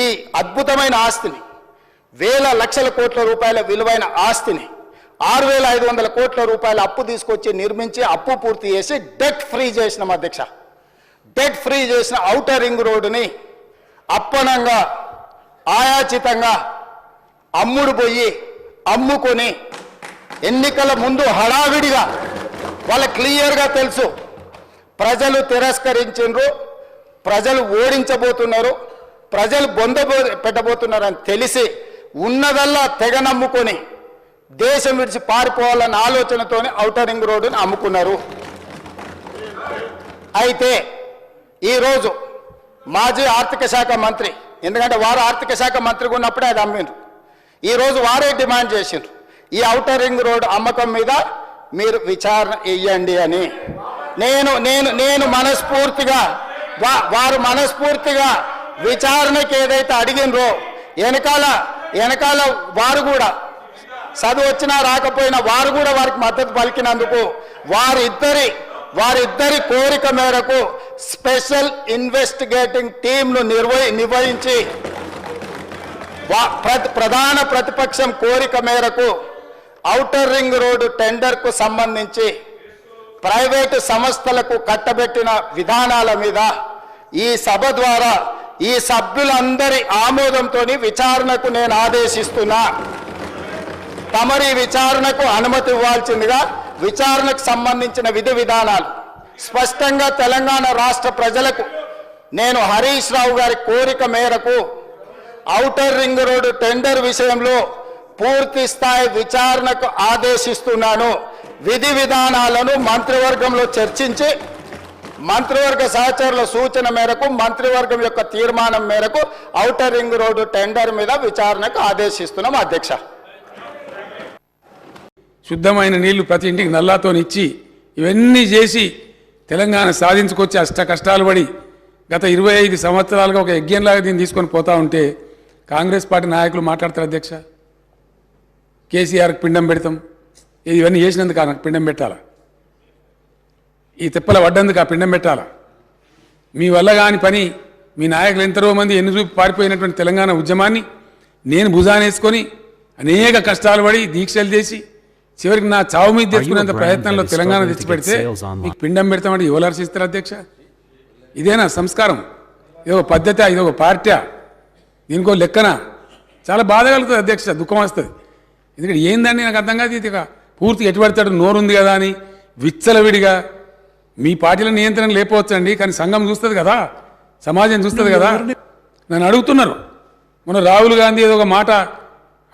ఈ అద్భుతమైన ఆస్తిని వేల లక్షల కోట్ల రూపాయల విలువైన ఆస్తిని ఆరు వేల ఐదు వందల కోట్ల రూపాయల అప్పు తీసుకొచ్చి నిర్మించి అప్పు పూర్తి చేసి డెట్ ఫ్రీ చేసినాం అధ్యక్ష. డెట్ ఫ్రీ చేసిన ఔటర్ రింగ్ రోడ్డుని అప్పనంగా ఆయాచితంగా అమ్ముడు పోయి అమ్ముకొని ఎన్నికల ముందు హడావిడిగా వాళ్ళ క్లియర్గా తెలుసు. ప్రజలు తిరస్కరించిండ్రు ప్రజలు ఓడించబోతున్నారు. ప్రజలు బొంద పెట్టబోతున్నారని తెలిసి ఉన్నదల్లా తెగ నమ్ముకొని దేశం విడిచి పారిపోవాలన్న ఆలోచనతోనే ఔటర్ రింగ్ రోడ్డుని అమ్ముకున్నారు. అయితే ఈరోజు మాజీ ఆర్థిక శాఖ మంత్రి ఎందుకంటే వారు ఆర్థిక శాఖ మంత్రిగా ఉన్నప్పుడే అది అమ్మిండ్రు. ఈరోజు వారే డిమాండ్ చేసిండ్రు. ఈ ఔటర్ రింగ్ రోడ్ అమ్మకం మీద మీరు విచారణ ఇయ్యండి అని. నేను నేను నేను మనస్ఫూర్తిగా వారు మనస్ఫూర్తిగా విచారణకి ఏదైతే అడిగినరో వెనకాల వెనకాల వారు కూడా చదువు వచ్చినా రాకపోయినా వారు కూడా వారికి మద్దతు పలికినందుకు వారిద్దరి వారిద్దరి కోరిక మేరకు స్పెషల్ ఇన్వెస్టిగేటింగ్ టీంను నిర్వహి నిర్వహించి ప్రధాన ప్రతిపక్షం కోరిక మేరకు ఔటర్ రింగ్ రోడ్డు టెండర్కు సంబంధించి ప్రైవేటు సంస్థలకు కట్టబెట్టిన విధానాల మీద ఈ సభ ద్వారా ఈ సభ్యులందరి ఆమోదంతో విచారణకు నేను ఆదేశిస్తున్నా. తమరి విచారణకు అనుమతి ఇవ్వాల్సిందిగా విచారణకు సంబంధించిన విధి విధానాలు. స్పష్టంగా తెలంగాణ రాష్ట్ర ప్రజలకు నేను హరీష్ రావు గారి కోరిక మేరకు ఔటర్ రింగ్ రోడ్డు టెండర్ విషయంలో పూర్తి స్థాయి విచారణకు ఆదేశిస్తున్నాను. విధి విధానాలను మంత్రివర్గంలో చర్చించి మంత్రివర్గ సహచరుల సూచన మేరకు మంత్రివర్గం యొక్క తీర్మానం మేరకు ఔటర్ రింగ్ రోడ్డు టెండర్ మీద విచారణకు ఆదేశిస్తున్నాం అధ్యక్ష. శుద్ధమైన నీళ్ళు ప్రతి ఇంటికి నల్లాతోనిచ్చి ఇవన్నీ చేసి తెలంగాణ సాధించుకొచ్చి అష్ట కష్టాలు పడి గత ఇరవై ఐదు సంవత్సరాలుగా ఒక యజ్ఞంలాగా దీన్ని తీసుకొని పోతా ఉంటే కాంగ్రెస్ పార్టీ నాయకులు మాట్లాడతారు అధ్యక్ష? కేసీఆర్కి పిండం పెడతాం. ఇవన్నీ చేసినందుకు ఆయనకు పిండం పెట్టాలా? ఈ తిప్పల పడ్డందుకు ఆ పిండం పెట్టాలా? మీ వల్ల కాని పని మీ నాయకులు ఎంతరో మంది ఎన్ని చూపి పారిపోయినటువంటి తెలంగాణ ఉద్యమాన్ని నేను భుజానేసుకొని అనేక కష్టాలు పడి దీక్షలు చేసి చివరికి నా చావు మీద తెచ్చుకునేంత ప్రయత్నంలో తెలంగాణ తెచ్చిపెడితే? మీకు పిండం పెడతామంటే ఎవరు హర్షిస్తారు అధ్యక్ష? ఇదేనా సంస్కారం? ఇదో పద్ధతి ఇదో పార్టీ దీనికో లెక్కన? చాలా బాధ కలుగుతుంది అధ్యక్ష దుఃఖం వస్తుంది. ఎందుకంటే ఏందండి నాకు అర్థం కాదు ఇది పూర్తి ఎటుపడతాడు నోరుంది కదా అని విచ్చలవిడిగా మీ పార్టీల నియంత్రణ లేకపోవచ్చండి కానీ సంఘం చూస్తుంది కదా సమాజం చూస్తుంది కదా. నన్ను అడుగుతున్నారు. మన రాహుల్ గాంధీ ఏదో ఒక మాట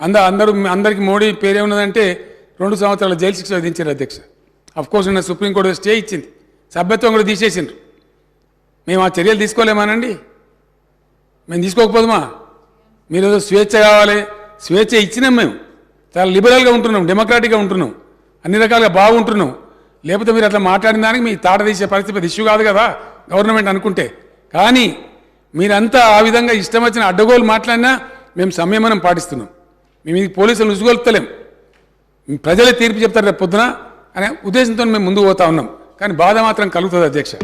అంద అందరూ అందరికి మోడీ పేరే ఉన్నదంటే రెండు సంవత్సరాల జైలు శిక్ష విధించారు అధ్యక్ష. అఫ్కోర్స్ నిన్న సుప్రీంకోర్టు స్టే ఇచ్చింది. సభ్యత్వం కూడా తీసేసిండ్రు. మేము ఆ చర్యలు తీసుకోలేమానండి? మేము తీసుకోకపోదుమా? మీరు ఏదో స్వేచ్ఛ కావాలి. స్వేచ్ఛ ఇచ్చినాం మేము. చాలా లిబరల్గా ఉంటున్నాం డెమోక్రాటిక్గా ఉంటున్నాం. అన్ని రకాలుగా బాగుంటున్నాం. లేకపోతే మీరు అట్లా మాట్లాడిన దానికి మీ తాట తీసే పరిస్థితి పెద్ద ఇష్యూ కాదు కదా గవర్నమెంట్ అనుకుంటే. కానీ మీరంతా ఆ విధంగా ఇష్టం వచ్చిన అడ్డగోలు మాట్లాడినా మేము సంయమనం పాటిస్తున్నాం. మేము ఇది పోలీసులు ఉసుగొలుపుతలేం ప్రజలే తీర్పు చెప్తారు రేపు పొద్దున అనే ఉద్దేశంతో మేము ముందుకు పోతా ఉన్నాం. కానీ బాధ మాత్రం కలుగుతుంది అధ్యక్ష.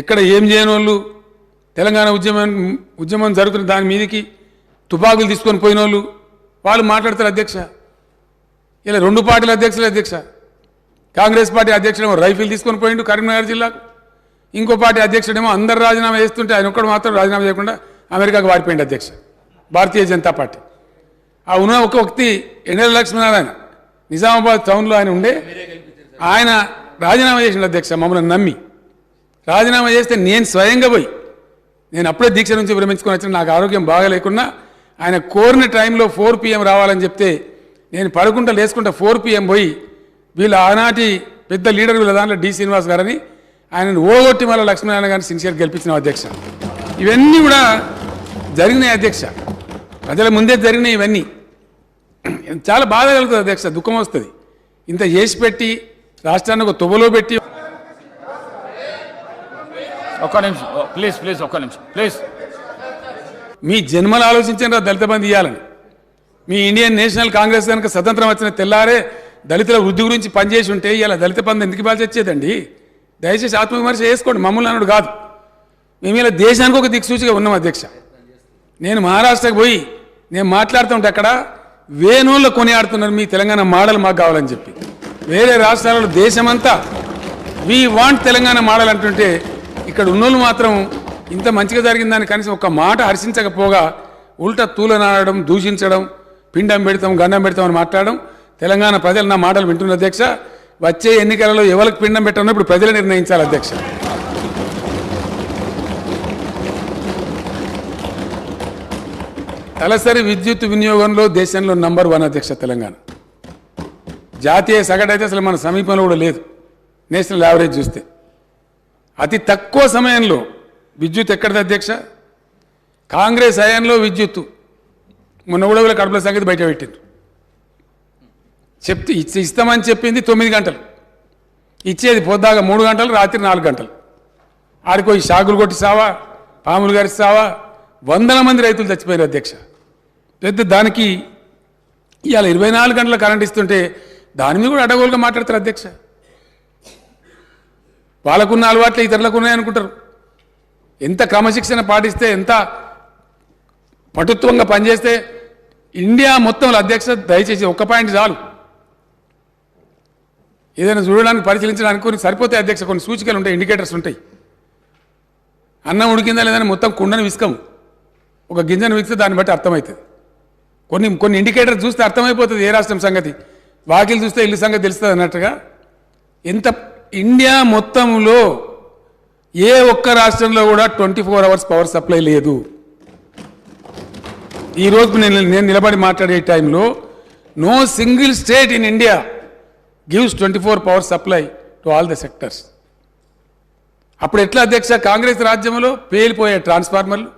ఎక్కడ ఏం చేయని వాళ్ళు తెలంగాణ ఉద్యమం ఉద్యమం జరుగుతున్న దాని మీదకి తుపాకులు తీసుకొని పోయిన వాళ్ళు వాళ్ళు మాట్లాడతారు అధ్యక్ష. ఇలా రెండు పార్టీల అధ్యక్షులు అధ్యక్ష. కాంగ్రెస్ పార్టీ అధ్యక్షుడేమో రైఫిల్ తీసుకొని పోయిండు కరీంనగర్ జిల్లాకు. ఇంకో పార్టీ అధ్యక్షుడేమో అందరు రాజీనామా చేస్తుంటే ఆయన ఒక్కడు మాత్రం రాజీనామా చేయకుండా అమెరికాకు వారిపోయింది అధ్యక్ష భారతీయ జనతా పార్టీ. ఆ ఉన్న ఒక వ్యక్తి ఎన్ఎల్ లక్ష్మీనారాయణ. నిజామాబాద్ టౌన్లో ఆయన ఉండే. ఆయన రాజీనామా చేసిన అధ్యక్ష మమ్మల్ని నమ్మి. రాజీనామా చేస్తే నేను స్వయంగా పోయి నేను అప్పుడే దీక్ష నుంచి విరమించుకొని వచ్చిన నాకు ఆరోగ్యం బాగాలేకున్నా ఆయన కోరిన టైంలో ఫోర్ పిఎం రావాలని చెప్తే నేను పడుకుంటా లేసుకుంటా ఫోర్ పిఎం పోయి వీళ్ళ ఆనాటి పెద్ద లీడర్ వీళ్ళ దాంట్లో డి శ్రీనివాస్ గారని ఆయనను ఓగొట్టి మళ్ళీ లక్ష్మీనారాయణ గారిని సిన్సియర్ గెలిపించిన అధ్యక్ష. ఇవన్నీ కూడా జరిగినాయి అధ్యక్ష. ప్రజల ముందే జరిగినాయి ఇవన్నీ. చాలా బాధ కలుగుతుంది అధ్యక్ష దుఃఖం వస్తుంది. ఇంత చేసి పెట్టి రాష్ట్రాన్ని ఒక తుబలో పెట్టి ఒక్క నిమిషం ప్లీజ్ ప్లీజ్ ఒక్క నిమిషం ప్లీజ్. మీ జన్మలు ఆలోచించారా దళిత బంధు ఇవ్వాలని మీ ఇండియన్ నేషనల్ కాంగ్రెస్ కనుక స్వతంత్రం వచ్చిన తెల్లారే దళితుల వృద్ధి గురించి పనిచేసి ఉంటే ఇలా దళిత బంధు ఎందుకు ఇవ్వాల్సి వచ్చేదండి దయచేసి ఆత్మవిమర్శ చేసుకోండి మమ్మల్ని అన్నాడు కాదు. మేము ఇలా దేశానికి ఒక దిక్సూచిగా ఉన్నాం అధ్యక్ష. నేను మహారాష్ట్రకు పోయి నేను మాట్లాడుతుంటే అక్కడ వేణువుల్లో కొనియాడుతున్నారు మీ తెలంగాణ మోడల్ మాకు కావాలని చెప్పి. వేరే రాష్ట్రాలలో దేశమంతా వి వాంట్ తెలంగాణ మోడల్ అంటుంటే ఇక్కడ ఉన్నోళ్ళు మాత్రం ఇంత మంచిగా జరిగిందని కనీసం ఒక మాట హర్షించకపోగా ఉల్టా తూలనాడడం దూషించడం పిండం పెడతాం గండం పెడతాం అని మాట్లాడడం తెలంగాణ ప్రజలు నా మాటలు వింటున్న అధ్యక్ష. వచ్చే ఎన్నికలలో ఎవరికి పిండం పెట్టాలో ఇప్పుడు ప్రజలు నిర్ణయించాలి అధ్యక్ష. తలసరి విద్యుత్ వినియోగంలో దేశంలో నంబర్ వన్ అధ్యక్ష తెలంగాణ. జాతీయ సగటు అయితే అసలు మన సమీపంలో కూడా లేదు. నేషనల్ యావరేజ్ చూస్తే. అతి తక్కువ సమయంలో విద్యుత్ ఎక్కడిది అధ్యక్ష? కాంగ్రెస్ హయాంలో విద్యుత్తు మొన్న కూడా వీళ్ళ కడుపుల సంగతి బయట పెట్టింది చెప్తే ఇచ్చి ఇస్తామని చెప్పింది తొమ్మిది గంటలు. ఇచ్చేది పొద్దాక మూడు గంటలు రాత్రి నాలుగు గంటలు. ఆడికో ఈ షాకులు కొట్టి సావా పాములు గారి సావా వందల మంది రైతులు చచ్చిపోయారు అధ్యక్ష. పెద్ద దానికి ఇవాళ ఇరవై నాలుగు గంటల కరెంట్ ఇస్తుంటే దాని మీద కూడా అడగోలుగా మాట్లాడతారు అధ్యక్ష. వాళ్ళకున్న అలవాట్లు ఇతరులకు ఉన్నాయనుకుంటారు ఎంత క్రమశిక్షణ పాటిస్తే ఎంత పటుత్వంగా పనిచేస్తే ఇండియా మొత్తంలో అధ్యక్ష దయచేసి ఒక్క పాయింట్ చాలు. ఏదైనా చూడడానికి పరిశీలించడానికి కొన్ని సరిపోతే అధ్యక్ష కొన్ని సూచికలు ఉంటాయి ఇండికేటర్స్ ఉంటాయి. అన్నం ఉడికిందా లేదని మొత్తం కుండను విసుకము ఒక గింజను విసితే దాన్ని బట్టి అర్థమవుతుంది. కొన్ని కొన్ని ఇండికేటర్ చూస్తే అర్థమైపోతుంది ఏ రాష్ట్రం సంగతి. వాకిలు చూస్తే ఇల్లు సంగతి తెలుస్తుంది అన్నట్టుగా. ఎంత ఇండియా మొత్తంలో ఏ ఒక్క రాష్ట్రంలో కూడా twenty four hours power supply లేదు. ఈ రోజు నేను నేను నిలబడి మాట్లాడే టైంలో no single state in India gives twenty four power supply to all the sectors అప్పుడు ఎట్లా అధ్యక్ష? కాంగ్రెస్ రాజ్యంలో పేలిపోయే ట్రాన్స్ఫార్మర్లు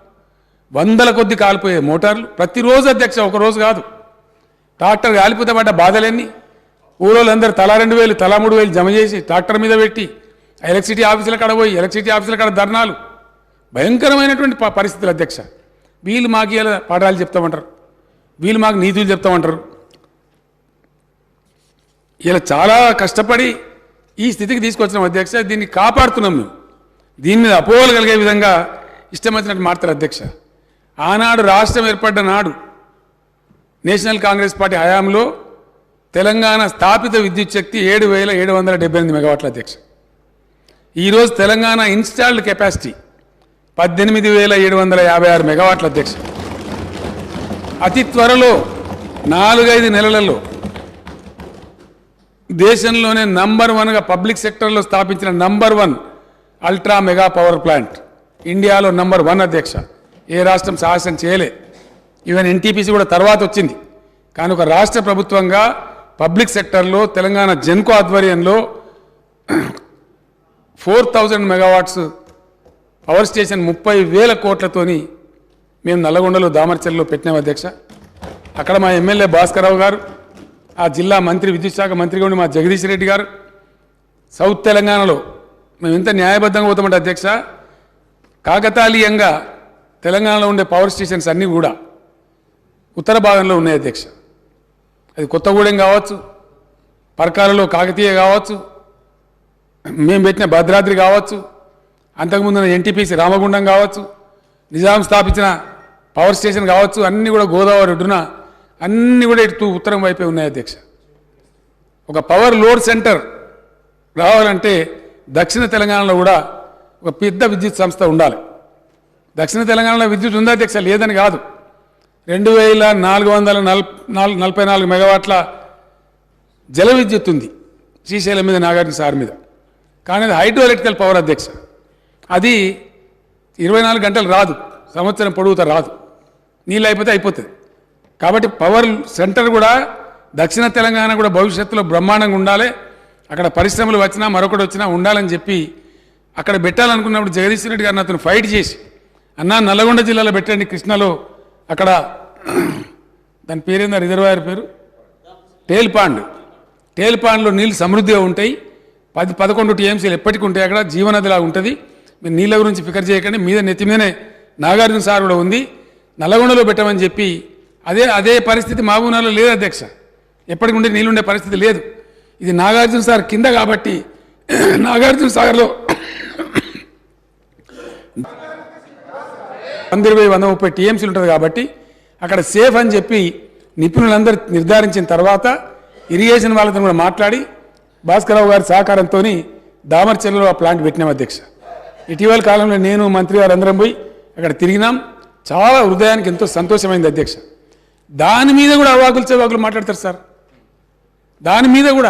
వందల కొద్ది కాలిపోయే మోటార్లు ప్రతిరోజు అధ్యక్ష ఒకరోజు కాదు. ట్రాక్టర్ కాలిపోతే పడ్డ బాధలన్నీ? ఊరోళ్ళందరూ తలా రెండు వేలు తలా మూడు వేలు జమ చేసి ట్రాక్టర్ మీద పెట్టి ఎలక్ట్రిసిటీ ఆఫీసుల కాడ పోయి ఎలక్ట్రిసిటీ ఆఫీసుల కాడ ధర్నాలు. భయంకరమైనటువంటి పరిస్థితులు అధ్యక్ష. వీళ్ళు మాకు ఇలా పాఠాలు చెప్తామంటారు. వీళ్ళు మాకు నీతులు చెప్తామంటారు. ఇలా చాలా కష్టపడి ఈ స్థితికి తీసుకొచ్చిన అధ్యక్ష దీన్ని కాపాడుతున్నాం మేము. దీని మీద అపోహలు కలిగే విధంగా ఇష్టం వచ్చినట్టు అధ్యక్ష. ఆనాడు రాష్ట్రం ఏర్పడ్డ నాడు నేషనల్ కాంగ్రెస్ పార్టీ హయాంలో తెలంగాణ స్థాపిత విద్యుత్ శక్తి ఏడు వేల ఏడు వందల డెబ్బై ఎనిమిది మెగావాట్ల అధ్యక్ష. ఈరోజు తెలంగాణ ఇన్స్టాల్డ్ కెపాసిటీ పద్దెనిమిది వేల ఏడు వందల యాభై ఆరు మెగావాట్ల అధ్యక్ష. అతి త్వరలో నాలుగైదు నెలలలో దేశంలోనే నంబర్ వన్గా పబ్లిక్ సెక్టర్లో స్థాపించిన number one ultra mega power plant ఇండియాలో నంబర్ వన్ అధ్యక్ష. ఏ రాష్ట్రం సాహసం చేయలే. ఈవెన్ ఎన్టీపీసీ కూడా తర్వాత వచ్చింది. కానీ ఒక రాష్ట్ర ప్రభుత్వంగా పబ్లిక్ సెక్టర్లో తెలంగాణ జెన్కో ఆధ్వర్యంలో four thousand megawatts power station ముప్పై వేల కోట్లతోని మేము నల్లగొండలో దామర్చల్లో పెట్టినాం అధ్యక్ష. అక్కడ మా ఎమ్మెల్యే భాస్కరరావు గారు ఆ జిల్లా మంత్రి విద్యుత్ శాఖ మంత్రిగా ఉండి మా జగదీష్ రెడ్డి గారు సౌత్ తెలంగాణలో మేము ఎంత న్యాయబద్ధంగా పోతామంటే అధ్యక్ష కాకతాళీయంగా తెలంగాణలో ఉండే పవర్ స్టేషన్స్ అన్నీ కూడా ఉత్తర భాగంలో ఉన్నాయి అధ్యక్ష. అది కొత్తగూడెం కావచ్చు పరకాలలో కాకతీయ కావచ్చు మేము పెట్టిన భద్రాద్రి కావచ్చు అంతకుముందు ఎన్టీపీసీ రామగుండం కావచ్చు నిజాం స్థాపించిన పవర్ స్టేషన్ కావచ్చు అన్నీ కూడా గోదావరి ఒడ్డున అన్నీ కూడా ఇటు ఉత్తరం వైపే ఉన్నాయి అధ్యక్ష. ఒక పవర్ లోడ్ సెంటర్ రావాలంటే దక్షిణ తెలంగాణలో కూడా ఒక పెద్ద విద్యుత్ సంస్థ ఉండాలి. దక్షిణ తెలంగాణలో విద్యుత్ ఉందా అధ్యక్ష? లేదని కాదు. రెండు వేల నాలుగు వందల నాలుగు నలభై నాలుగు మెగావాట్ల జల విద్యుత్ ఉంది శ్రీశైలం మీద నాగార్జున సార్ మీద. కానీ అది హైడ్రో ఎలక్ట్రికల్ పవర్ అధ్యక్ష. అది ఇరవై నాలుగు గంటలు రాదు. సంవత్సరం పొడుగుతా రాదు. నీళ్ళు అయిపోతే అయిపోతుంది కాబట్టి పవర్ సెంటర్ కూడా దక్షిణ తెలంగాణ కూడా భవిష్యత్తులో బ్రహ్మాండంగా ఉండాలి. అక్కడ పరిశ్రమలు వచ్చినా మరొకటి వచ్చినా ఉండాలని చెప్పి అక్కడ పెట్టాలనుకున్నప్పుడు జగదీశ్వర రెడ్డి గారిని అతను ఫైట్ చేసి అన్నా నల్లగొండ జిల్లాలో పెట్టండి కృష్ణలో అక్కడ దాని పేరేందా రిజర్వాయర్ పేరు? Tail pond. టేల్ పాండ్లో నీళ్ళు సమృద్ధిగా ఉంటాయి. పది పదకొండు టీఎంసీలు ఎప్పటికీ ఉంటాయి అక్కడ. జీవనదిలా ఉంటుంది. మీరు నీళ్ళ గురించి ఫికర్ చేయకండి. మీద నెత్తి మీదనే నాగార్జున సార్ కూడా ఉంది. నల్లగొండలో పెట్టమని చెప్పి అదే అదే పరిస్థితి మహబూబ్నగర్లో లేదు అధ్యక్ష. ఎప్పటికి ఉండే నీళ్ళు ఉండే పరిస్థితి లేదు. ఇది నాగార్జున సార్ కింద కాబట్టి నాగార్జున సాగర్లో వంద ఇరవై వంద ముప్పై టీఎంసీలు ఉంటుంది కాబట్టి అక్కడ సేఫ్ అని చెప్పి నిపుణులందరూ నిర్ధారించిన తర్వాత ఇరిగేషన్ వాళ్ళతో కూడా మాట్లాడి భాస్కరరావు గారి సహకారంతో దామర్చెల్లలో ఆ ప్లాంట్ పెట్టినాం అధ్యక్ష. ఇటీవల కాలంలో నేను మంత్రి గారు అందరం పోయి అక్కడ తిరిగినాం. చాలా హృదయానికి ఎంతో సంతోషమైంది అధ్యక్ష. దాని మీద కూడా అవాకులు చెవాకులు మాట్లాడతారు సార్. దాని మీద కూడా.